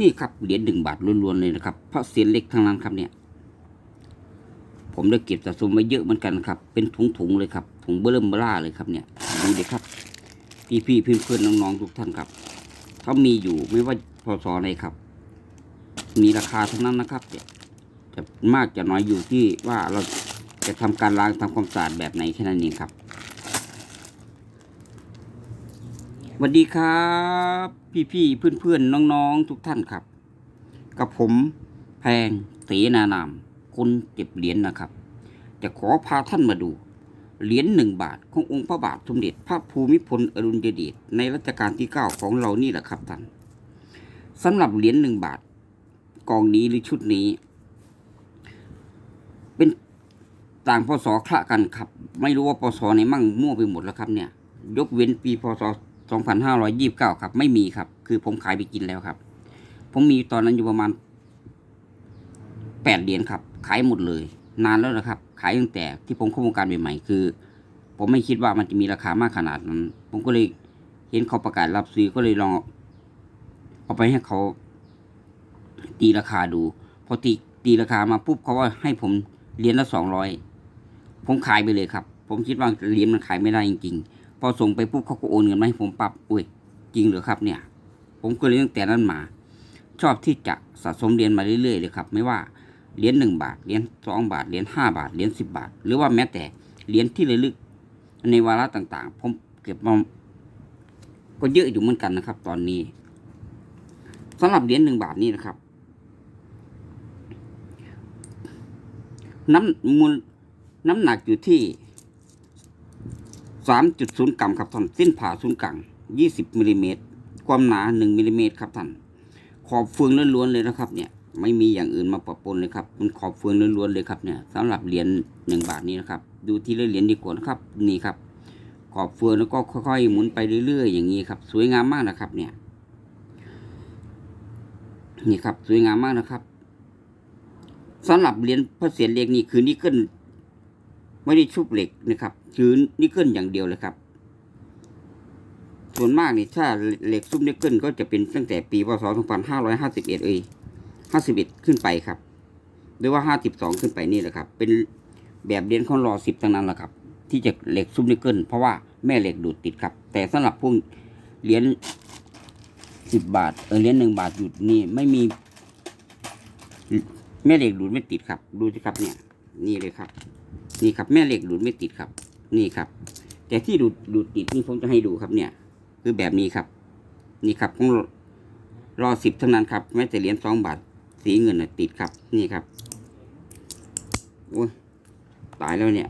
นี่ครับเหรียญหนึ่งบาทล้วนๆเลยนะครับเพราะเสียนเล็กทั้งนั้นครับเนี่ย ผมได้เก็บสะสมไว้เยอะเหมือนกันครับ เป็นถุงๆเลยครับถุงเบอร์เริ่มเบอร่าเลยครับเนี่ยดูเดิครับ พี่ๆเพื่อนๆน้องๆทุกท่านครับเขามีอยู่ไม่ว่าพศไหนครับ มีราคาทั้งนั้นนะครับเนี่ยจะมากจะน้อยอยู่ที่ว่าเราจะทำการล้างทำความสะอาดแบบไหนแค่นั้นเองครับสวัสดีครับ พี่ๆเพื่อนๆน้องๆทุกท่านครับ กับผมแพงเสนานาม คนเก็บเหรียญนะครับ จะขอพาท่านมาดู เหรียญหนึ่งบาทขององค์พระบาทสมเด็จพระภูมิพลอดุลยเดชในรัชกาลที่เก้าของเรานี่แหละครับท่านสำหรับเหรียญหนึ่งบาท กองนี้หรือชุดนี้ เป็นต่างพศคละกันครับ ไม่รู้ว่าพศไหนมั่งมั่วไปหมดแล้วครับเนี่ย ยกเว้นปีพศ 2529 ครับ ไม่มีครับ คือผมขายไปกินแล้วครับ ผมมีตอนนั้นอยู่ประมาณแปดเหรียญครับ ขายหมดเลย นานแล้วนะครับ ขายตั้งแต่ที่ผมเข้าวงการใหม่ๆคือ ผมไม่คิดว่ามันจะมีราคามากขนาดนั้น ผมก็เลยเห็นเขาประกาศรับซื้อก็เลยลองเอาไปให้เขาตีราคาดู พอตีตีราคามาปุ๊บเขาว่าให้ผมเหรียญละสองร้อยผมขายไปเลยครับ ผมคิดว่าเหรียญมันขายไม่ได้จริงๆ อส่งไปปุ๊บเขาก็โอนเงินมาให้ผมปรับอุ้ยจริงเหรอครับเนี่ย ผมก็เลยตั้งแต่นั้นมา ชอบที่จะสะสมเหรียญมาเรื่อยๆเลยครับ ไม่ว่าเหรียญหนึ่งบาทเหรียญสองบาทเหรียญห้าบาทเหรียญสิบบาท หรือว่าแม้แต่เหรียญที่ระลึกในวาระต่างๆ ผมเก็บมาก็เยอะอยู่เหมือนกันนะครับ ตอนนี้สำหรับเหรียญหนึ่งบาทนี่นะครับ น้ำมูลน้ำหนักอยู่ที่ สามจุดศูนกรัมครับท่านสิ้นผ่าศูนย์กลางยี่สิบมิลลิเมตรความหนาหนึ่งมิลลิเมตรครับท่านขอบเฟืองล้วนๆเลยนะครับเนี่ยไม่มีอย่างอื่นมาปะปนเลยครับมันขอบเฟืองล้วนๆเลยครับเนี่ยสำหรับเหรียญหนึ่งบาทนี้นะครับ ดูที่ละเหรียญดีกว่านะครับนี่ครับ ขอบเฟืองแล้วก็ค่อยๆหมุนไปเรื่อยๆอย่างนี้ครับ สวยงามมากนะครับ เนี่ย นี่ครับ สวยงามมากนะครับสำหรับเหรียญพระเศียรเล็กนี่คือนิกเกิล ไม่ได้ชุบเหล็กนะครับคือนิกเกิลอย่างเดียวเลยครับ ส่วนมากนี่ถ้าเหล็กซุปนิกเกิลก็จะเป็นตั้งแต่ปีพศ2551 เอ้ย51 ขึ้นไปครับ หรือว่า 52 ขึ้นไปนี่แหละครับ เป็นแบบเหรียญของรอ10ทั้งนั้นแหละครับ ที่จะเหล็กซุปนิกเกิลเพราะว่าแม่เหล็กดูดติดครับ แต่สำหรับพวกเหรียญ10 บาทเออเหรียญ1บาทหยุดนี่ไม่มี แม่เหล็กดูดไม่ติดครับ ดูสิครับเนี่ย นี่เลยครับ นี่ครับแม่เหล็กดูดไม่ติดครับ นี่ครับ แต่ที่ดูดดูดติดนี่ผมจะให้ดูครับเนี่ย คือแบบนี้ครับ นี่ครับของรอสิบเท่านั้นครับแม้แต่เหรียญสองบาทสีเงินน่ะติดครับ นี่ครับโอ้ยตายแล้วเนี่ย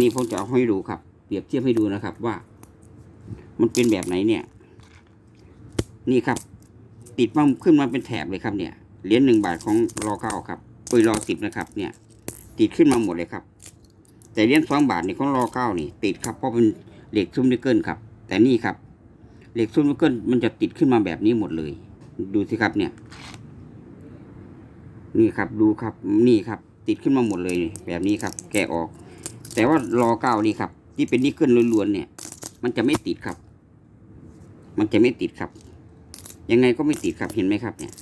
นี่ผมจะเอาให้ดูครับ เปรียบเทียบให้ดูนะครับว่า มันเป็นแบบไหนเนี่ย นี่ครับ ติดมาขึ้นมาเป็นแถบเลยครับเนี่ยเหรียญหนึ่งบาทของรอเก้าครับเอ้ยรอสิบนะครับ เนี่ย ติดขึ้นมาหมดเลยครับ แต่เหรียญสองบาทนี่ของรอเก้านี่ ติดครับเพราะเป็นเหล็กซุ่มนิกเกิลครับ แต่นี่ครับ เหล็กซุ่มนิกเกิลมันจะติดขึ้นมาแบบนี้หมดเลย ดูสิครับเนี่ย นี่ครับดูครับนี่ครับ ติดขึ้นมาหมดเลยแบบนี้ครับ แกะออก แต่ว่ารอเก้านี่ครับ ที่เป็นนิกเกิลล้วนๆเนี่ย มันจะไม่ติดครับ มันจะไม่ติดครับ ยังไงก็ไม่ติดครับเห็นไหมครับเนี่ย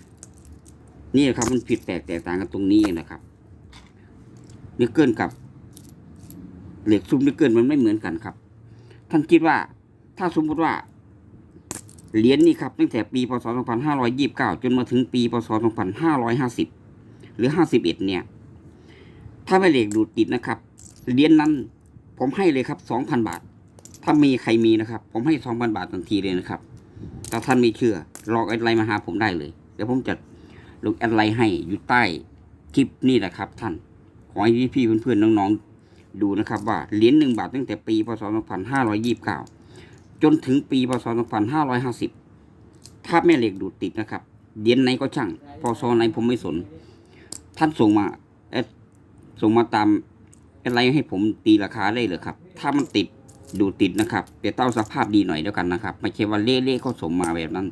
นี่ครับมันผิดแปลกแตกต่างกันตรงนี้เองนะครับ นิกเกิลกับ เหล็กซุปนิกเกิลมันไม่เหมือนกันครับ ท่านคิดว่า ถ้าสมมติว่าเหรียญนี่ครับตั้งแต่ปีพศ 2529 จนมาถึงปีพศ 2550 หรือ 51 เนี่ย ถ้าไม่เหล็กดูดติดนะครับ เหรียญนั้นผมให้เลยครับ 2,000 บาท ถ้ามีใครมีนะครับ ผมให้ 2,000 บาททันทีเลยนะครับ ถ้าท่านไม่เชื่อ ลองแอดไลน์มาหาผมได้เลย เดี๋ยวผมจะลงแอดไลน์ให้อยู่ใต้คลิปนี่แหละครับท่าน อให้พี่ๆเพื่อนๆน้องๆ ดูนะครับว่าเหรียญหนึ่งบาทตั้งแต่ปีพศ 2529 จนถึงปีพศ 2550 ถ้าแม่เหล็กดูดติดนะครับเหรียญไหนก็ช่างพศไหนผมไม่สน ท่านส่งมาแอส่งมาตามอดไลน์ให้ผมตีราคาได้เลยครับ ถ้ามันติดดูดติดนะครับแต่ต้องเอาสภาพดีหน่อยแล้วกันนะครับไม่ใช่ว่าเละๆเขาส่งมาแบบนั้น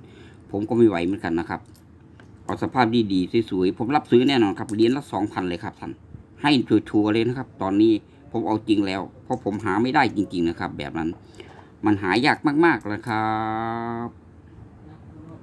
ผมก็ไม่ไหวเหมือนกันนะครับ เอาสภาพดีๆสวยๆผมรับซื้อแน่นอนครับเหรียญละสองพันเลยครับท่าน ให้ชัวร์ๆเลยนะครับ ตอนนี้ผมเอาจริงแล้ว เพราะผมหาไม่ได้จริง ๆนะครับ แบบนั้น มันหายากมากๆนะครับ